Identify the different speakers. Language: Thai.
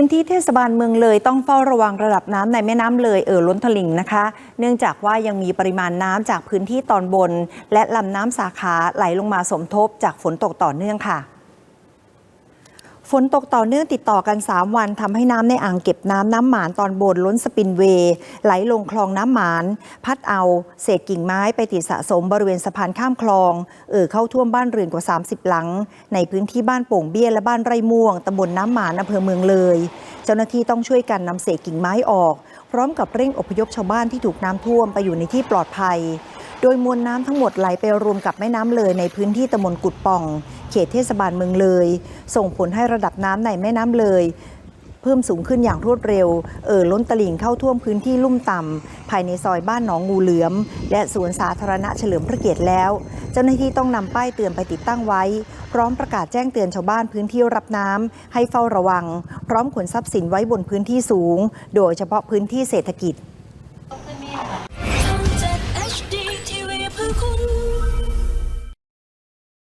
Speaker 1: พื้นที่เทศบาลเมืองเลยต้องเฝ้าระวังระดับน้ำในแม่น้ำเลยเอ่อล้นตลิ่งนะคะ เนื่องจากว่ายังมีปริมาณน้ำจากพื้นที่ตอนบน และลำน้ำสาขาไหลลงมาสมทบจากฝนตกต่อเนื่องค่ะ ฝนตกต่อเนื่องติดต่อกัน 3 วันทำให้น้ำในอ่างเก็บน้ำน้ำหมานตอนบนล้นสปินเวย์ ไหลลงคลองน้ำหมาน พัดเอาเศษกิ่งไม้ไปติดสะสมบริเวณสะพานข้ามคลองเอ่อเข้าท่วมบ้านเรือนกว่า 30 หลัง ในพื้นที่บ้านโป่งเบี้ยและบ้านไร่ม่วงตำบลน้ำหมานอำเภอเมืองเลย เจ้าหน้าที่ต้องช่วยกันนำเศษกิ่งไม้ออก พร้อมกับเร่งอพยพชาวบ้านที่ถูกน้ำท่วมไปอยู่ในที่ปลอดภัย โดยมวลน้ำทั้งหมดไหลไปรวมกับแม่น้ำเลยในพื้นที่ตำบลกุดป่อง เขตเทศบาลเมืองเลย ส่งผลให้ระดับน้ำในแม่น้ำเลย เพิ่มสูงขึ้นอย่างรวดเร็ว เอ่อล้นตลิ่งเข้าท่วมพื้นที่ลุ่มต่ำภายในซอยบ้านหนองงูเหลือม และสวนสาธารณะเฉลิมพระเกียรติแล้ว เจ้าหน้าที่ต้องนำป้ายเตือนไปติดตั้งไว้ พร้อมประกาศแจ้งเตือนชาวบ้านพื้นที่รับน้ำให้เฝ้าระวัง พร้อมขนทรัพย์สินไว้บนพื้นที่สูง โดยเฉพาะพื้นที่เศรษฐกิจ